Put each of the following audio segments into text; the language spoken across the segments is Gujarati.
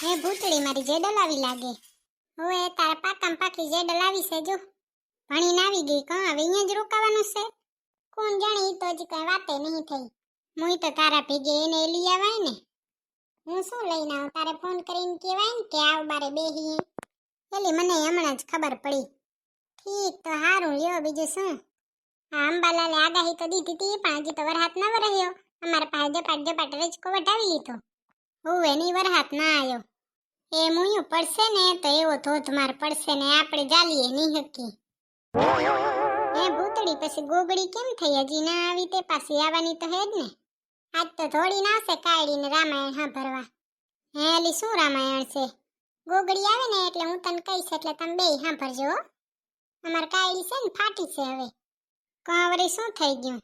હે ભૂતળી, મારી જે ડલાવી લાગે. હવે તારા પાકામ પાકી જે ડલાવી છે, જો. ભણીને આવી ગઈ કાં હવે અહીંયા જ રોકાવાનું છે? કોણ જાણે એ તો હજી કઈ વાતે નહીં થઈ. હું તો તારા ભેગે એને લઈ આવાય ને. હું શું લઈને આવું? તારે ફોન કરીને કહેવાય ને કે આવ બારે બેહીએ. એટલે મને હમણાં જ ખબર પડી. ઠીક, તો સારું લ્યો, બીજું શું? આ અંબાલાલે આગાહી તો દીધી હતી પણ હજી તો વરહાત ન રહ્યો. અમારા પાસે જપાટ જપાટ રજકો વટાવી લીધો. હોવે ની વરહાત ના આવ્યો એ મુયું પડશે ને તો એવો ધોધમાર પડશે ને આપણે જાલીએ નહીં હકી એ ભૂતડી, પછી ગોગડી કેમ થઈ? હજી ના આવી તે પાછી આવવાની તો હે ને. આજ તો ધોળી ના આવશે કાયડીને રામાયણ હા ભરવા હે એલી શું રામાયણ છે? ગોગડી આવે ને એટલે હું તને કહીશ, એટલે તમે બે હા. ભરજો અમાર કાયડી છે ને ફાટી છે હવે. કાંવરી શું થઈ ગયું?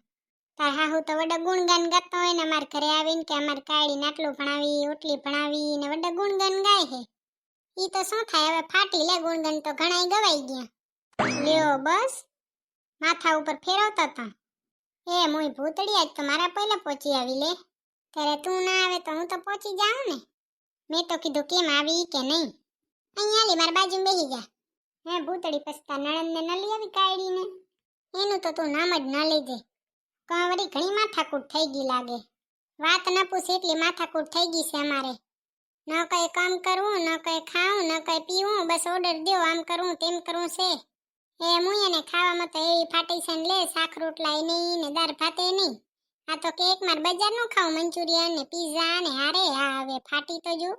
તાર હાહુ તો વડા ગુણગાન ગાતો હોય ને, અમાર ઘરે આવીને કે અમાર કાયડીને આટલું ભણાવી, ઓટલી ભણાવી ને વડા ગુણગાન ગાય છે ઈ તો શું થાય, હવે ફાટી લે ગુણગાન તો ઘણાય ગવાઈ ગયા. લ્યો બસ, માથા ઉપર ફેરવતા તા. એ મોય ભૂતડી, આજ તો મારા પહેલા પહોંચી આવી લે. ત્યારે તું ના આવે તો હું તો પહોંચી જાઉં ને. મેં તો કીધું કેમ આવી કે નહીં. અહીંયા લી મારા બાજુ બેહી જા. હે, ભૂતડી પછતા નણંદને ન લઈ આવી કાયડીને એનું તો તું નામ જ ના લેજે. કંવરી ઘણી માથાકૂટ થઈ ગઈ લાગે. વાત ન પૂછ એટલી માથાકૂટ થઈ ગઈ છે અમારે. ન કઈ કામ કરવું, ન કઈ ખાવું, ન કઈ પીવું, બસ ઓર્ડર દો આમ કરવું તેમ કરવું છે. એ હું એને ખાવામાં તો એવી ફાટી છે ને લે, શાક રોટલા નહીં ને દાળ ભાતે નહીં. આ તો કેક માર બજારનું ખાવું મંચુરિયન ને પીઝા ને હારે હા હવે ફાટી તો જો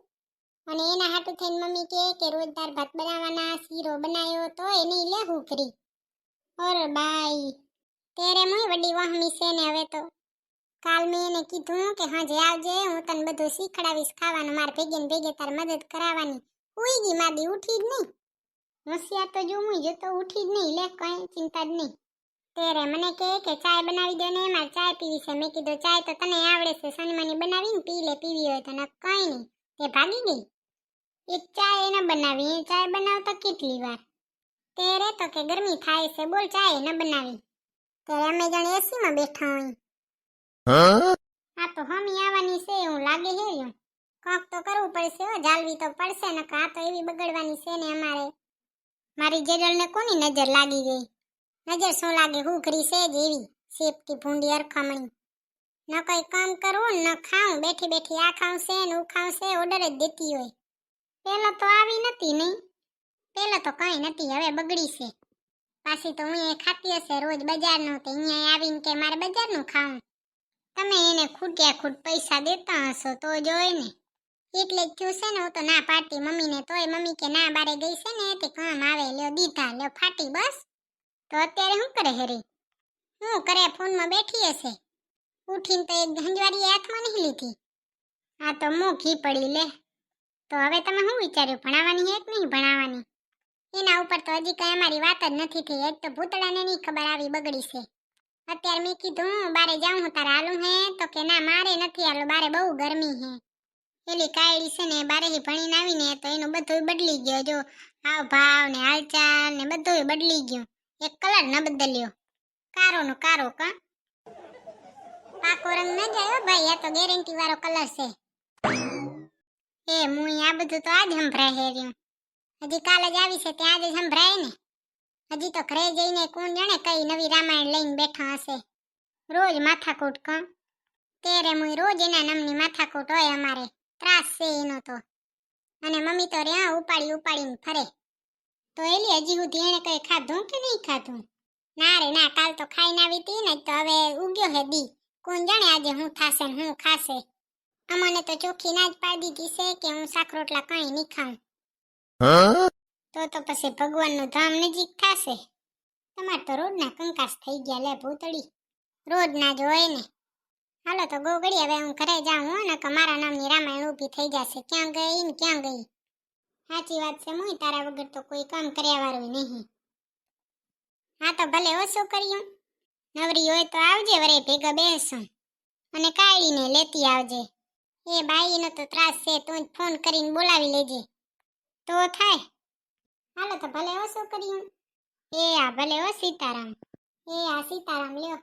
અને એના હાટું થઈને મમ્મી કહે કે રોજ દાળ ભાત બનાવવાના, શીરો બનાવ્યો તો એની લે હુકરી ઓર બાઈ. તેરે મુય વડી વહમી છે ને હવે તો કાલ મેં એને કીધું કે હાજે આવજે હું તને બધું શીખડાવીશ ખાવાનું માર ભેગે ને ભેગે તાર મદદ કરાવવાની ઉઈ ગઈ માદી ઉઠી જ નહીં હોશિયાર તો જો મુય જો તો ઉઠી જ નહીં લે કઈ ચિંતા જ નહીં તેરે મને કહે કે ચાય બનાવી દો ને મારે ચાય પીવી છે મેં કીધું ચાય તો તને આવડે છે સનમાની બનાવીને પી લે પીવી હોય તો ન કઈ નહીં તે ભાગી ગઈ એક ચાય એને બનાવી એ ચાય બનાવતા કેટલી વાર તેરે તો કે ગરમી થાય છે બોલ ચાય ન બનાવી ત્યારે અમે જાણે એસીમાં બેઠા હોય. આ તો હમી આવવાની છે હું લાગે છે રહ્યું તો કરવું પડશે હો જાલવી તો પડશે ને આ તો એવી બગડવાની છે ને અમારે. મારી જેડલને કોની નજર લાગી ગઈ? નજર શું લાગે? હુખરી છે જ એવી સેફટી ભૂંડી અરખામણી ન કઈ કામ કરવું ન ખાઉં બેઠી બેઠી આ ખાઉં છે ને ખાવું છે ઓર્ડર જ દેતી હોય. પેલા તો આવી નથી નહીં પેલા તો કઈ નથી હવે બગડી છે. પાછી તો હું એ ખાતી હશે, રોજ બજારનું તો અહીંયા આવીને કે મારે બજારનું ખાવું. તમે એને ખૂટ્યા ખૂટ પૈસા દેતા હશો તો જોઈ ને. એટલે થયું છે ને, હું તો ના પાડતી મમ્મીને, તોય મમ્મી કે ના, બારે ગઈ છે ને, તે કામ આવે, લ્યો દીધા, લ્યો ફાટી, બસ. તો અત્યારે શું કરે હેરી? શું કરે ફોનમાં બેઠી હશે. ઉઠીને તો એક હંજવારી હાથમાં નહીં લીધી. આ તો મોઘી પડી લે. તો હવે તમે શું વિચાર્યું, ભણાવવાની હે કે નહીં ભણાવવાની? એના ઉપર તો હજી કઈ અમારી વાત જ નથી થઈ. એક તો ભૂતળાને નહીં ખબર આવી બગડી છે. અત્યારે મેં કીધું બારે જાઉં, હું તારે હાલું હે? તો કે, ના, મારે નથી હાલું બારે બહુ ગરમી હે. એલી કાયડી છે ને બારે ભણીને આવીને તો એનું બધું બદલી ગયો. જો હાવ ભાવ ને હાલચાલ ને બધું બદલી ગયું. એક કલર ન બદલ્યો. કારો નો કારો કા. પાકો રંગ ન જાય ભાઈ, આ તો ગેરંટી વાળો કલર છે. એ મુઈ આ બધું તો આજ સંભળાય હે રહ્યું. હજી કાલે જ આવી છે ત્યાં આજે સંભળાય ને. હજી તો ઘરે જઈને કોણ જાણે કઈ નવી રામાયણ લઈને બેઠા હશે. રોજ માથાકૂટ કા તેરે મુઈ રોજ એના નામની માથાકૂટ હોય અમારે. ત્રાસ છે એનો તો. અને મમ્મી તો રહ્યા ઉપાડી ઉપાડીને ફરે. તો એલી હજી સુધી એને કઈ ખાધું કે નહીં ખાધું? ના રે, ના, કાલ તો ખાઈને આવી હતી ને, તો હવે ઉગ્યો હે દી. કોણ જાણે આજે હું થાશે ને હું ખાશે? અમને તો ચોખ્ખી ના જ પાડી દીધી છે કે હું સાખરોટલા રોટલા કઈ નહીં ખાઉં. તો તો પછી ભગવાનનું ધામ નજીક થશે. તમાર તો રોજના કંકાસ થઈ ગયા લે ભૂતળી. રોજના ના જોઈ ને. હાલો તો ગોગડી હવે હું ઘરે જાઉં હું ને મારા નામની રામાયણ ઊભી થઈ જશે. ક્યાં ગઈ ને ક્યાં ગઈ? સાચી વાત છે હું તારા વગર તો કોઈ કામ કર્યા વાળું નહીં. હા તો ભલે ઓછું કર્યું. નવરી હોય તો આવજે વરે ભેગા બેસું અને કાળીને લેતી આવજે. એ બાઈનો તો ત્રાસ છે તું જ ફોન કરીને બોલાવી લેજે. તો થાય. હાલો તો ભલે હો છોકરીઓ એ આ ભલે હો સીતારામ. એ આ સીતારામ લ્યો.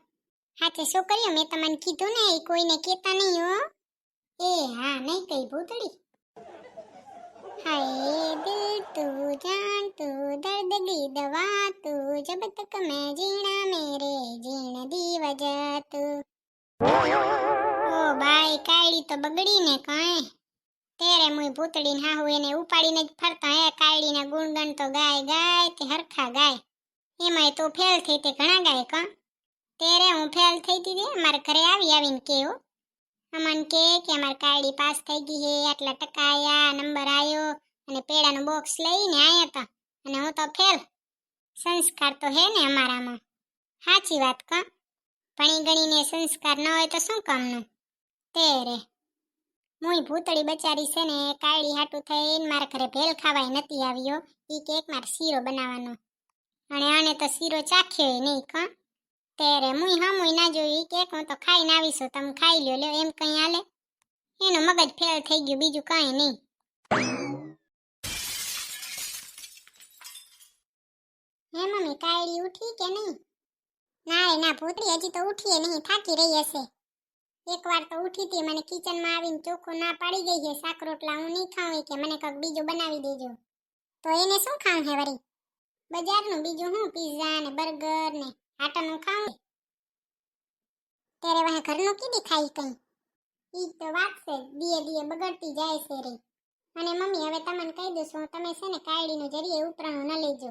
હાચે છોકરીઓ મેં તમને કીધું ને, એ કોઈને કહેતા નહીં હો. એ હા, નહીં કઈ ભૂતળી. હાય દિલ તું જાન તું દર્દ દી દવા તું જબ તક મેં જીણા મેરે જીણ દી વજા તું ઓ બાય કાળી તો બગડી ને કાંઈ. તેરે મુય ભૂતડી ને હાહુ એને ઉપાડીને જ ફરતા. હે કાયડી ના ગુણગણ તો ગાય ગાય તે હરખા ગાય. એમાંય તો ફેલ થઈ તે ઘણા ગાય કા. તેરે હું ફેલ થઈ તી મારા ઘરે આવી આવીને કેવો. અમન કે કે અમાર કાયડી પાસ થઈ ગઈ હે, આટલા ટકા આયા, નંબર આવ્યો અને પેડાનું બોક્સ લઈને આયા તા, અને હું તો ફેલ. સંસ્કાર તો હે ને અમારામાં. સાચી વાત કા. ભણી ગણીને સંસ્કાર ન હોય તો શું કામનું? તે રે મુઈ ભૂતળી બચારી છે ને કાયડી હાટું થઈને મારા ઘરે ભેલ ખાવાય નથી આવ્યો ઈ કેક મારે શીરો બનાવવાનો. અને આને તો શીરો ચાખ્યો નહીં કા. તેરે મુઈ હમુય ના જોયું એ કેક હું તો ખાઈને આવીશું તમે ખાઈ લ્યો લ્યો, એમ કંઈ હાલે? એનું મગજ ફેલ થઈ ગયું, બીજું કાંઈ નહીં. હે મમ્મી કાયડી ઉઠી કે નહીં? ના રે, ના ભૂતરી હજી તો ઉઠીએ નહીં, થાકી રહી હશે. એકવાર તો ઉઠી હતી, મને કિચનમાં આવીને ચોખ્ખું ના પાડી ગઈ છે, શાક રોટલા હું નહીં ખાઉં કે મને કંઈક બીજું બનાવી દેજો. તો એને શું ખાવું છે વળી? બજારનું બીજું હું પીઝા ને બર્ગર ને આટાનું ખાવું? ત્યારે વાહ ઘરનું કીધી ખાઈ કઈ? ઈ તો વાત છે દીએ દીએ બગડતી જાય છે રે. અને મમ્મી, હવે તમને કહી દઉં છું તમે છે ને કાયડીનું જરીએ ઉપરાણું ન લેજો.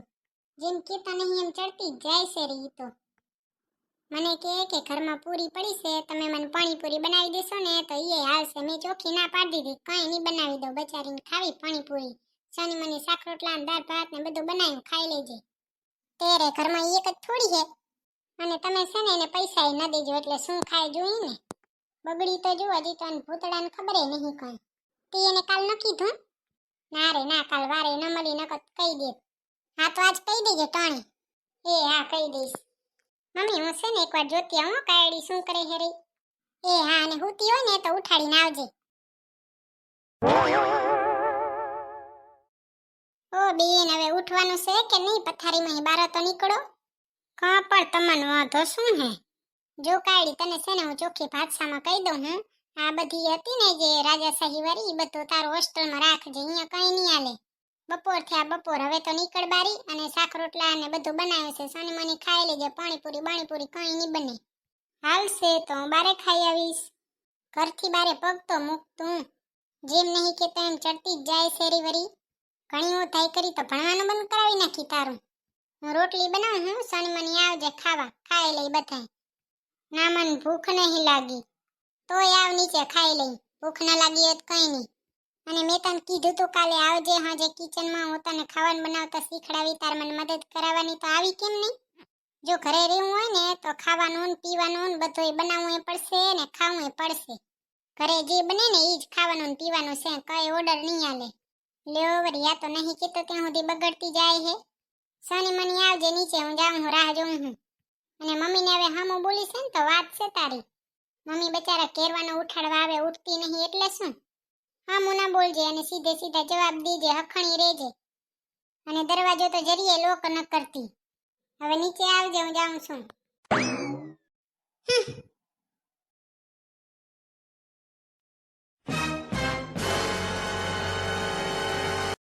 જેમ કેતા નહીં એમ ચડતી જાય છે રે ઈ તો. મને કહે કે ઘરમાં પૂરી પડી છે, તમે મને પાણીપુરી બનાવી દેશો ને તો એ હાલશે. મેં ચોખ્ખી ના પાડી દીધી. કંઈ નહીં બનાવી દો બચારીને ખાવી પાણીપુરી. શનિ મને શાક રોટલા દાળ ભાત ને બધું બનાવ્યું ખાઈ લેજે. તેરે ઘરમાં એક જ થોડી છે. અને તમે છે ને એને પૈસા ન દેજો, એટલે શું ખાય જોઈ ને? બગડી તો જુઓ હજી તો ભૂતડાને ખબરે નહીં કઈ. તે એને કાલ ન કીધું? ના રે, ના, કાલ વારે ન મળી નકત કહી દે હા તો આજ કહી દેજે, ટાણી. એ, હા, કહી દઈશ. મમ્મી, હું છે ને એકવાર જોતી આવું કાયડી શું કરે હે રે. એ હા, અને હુતી હોય ને તો ઉઠાડીને આવજે. ઓ બેન, હવે ઉઠવાનું છે કે નહીં? પથારીમાં બહાર તો નીકળો. કાં પણ તમને વાંધો શું હે? જો કાયડી, તને છે ને હું ચોખ્ખી ભાષામાં કહી દઉં હું. આ બધી હતી ને જે રાજાશાહી વાળી બધું તારું હોસ્ટેલમાં રાખજે, અહીંયા કઈ નહીં હાલે. બપોર થયા બપોર. હવે તો નીકળ બારી અને શાક, રોટલા અને બધું બનાવ્યું છે. સોની મની ખાઈ લેજે. પાણીપુરી, બાણીપુરી કઈ નહીં બને. હાલશે તો હું બારે ખાઈ આવીશ. ઘરથી બારે પગ તો મૂકતું. જેમ નહીં કે તેમ ચડતી જ જાય શેરી વરી. ઘણી હું થાય કરી તો ભણવાનું બંધ કરાવી નાખી તારું. હું રોટલી બનાવું, હું સોની મની આવજે ખાવા. ખાઈ લઈ બધાય. ના મન ભૂખ નહીં લાગી. તોય આવ નીચે ખાઈ લઈ. ભૂખ ના લાગી હોય તો કઈ નહીં. અને મેં તને કીધું તું કાલે આવજે, હાજે કિચનમાં હું તને ખાવાનું બનાવતા શીખડાવી, તાર મને મદદ કરાવવાની. તો આવી કેમ નહીં? જો ઘરે રહેવું હોય ને, તો ખાવાનું પીવાનું ને બધુંય બનાવવું એ પડશે ને ખાવું એ પડશે. ઘરે જે બને ને એ જ ખાવાનું પીવાનું છે, કઈ ઓર્ડર નહીં આલે. લ્યો વરી આ તો નહીં કીધું ત્યાં સુધી બગડતી જાય હે. સની મની આવજે નીચે, હું જાઉં, હું રાહ જોઉં હું. અને મમ્મીને હવે હામું બોલી છે ને, તો વાત છે તારી. મમ્મી બચારા કેરવાનો ઉઠાડવા આવે, ઉઠતી નહીં એટલે શું? હા, મુના બોલજે અને સીધે સીધા જવાબ દીજે, હખણી રેજે. અને દરવાજો તો જરીએ લોક ન કરતી. હવે નીચે આવજે, હું જાઉં છું. હમ.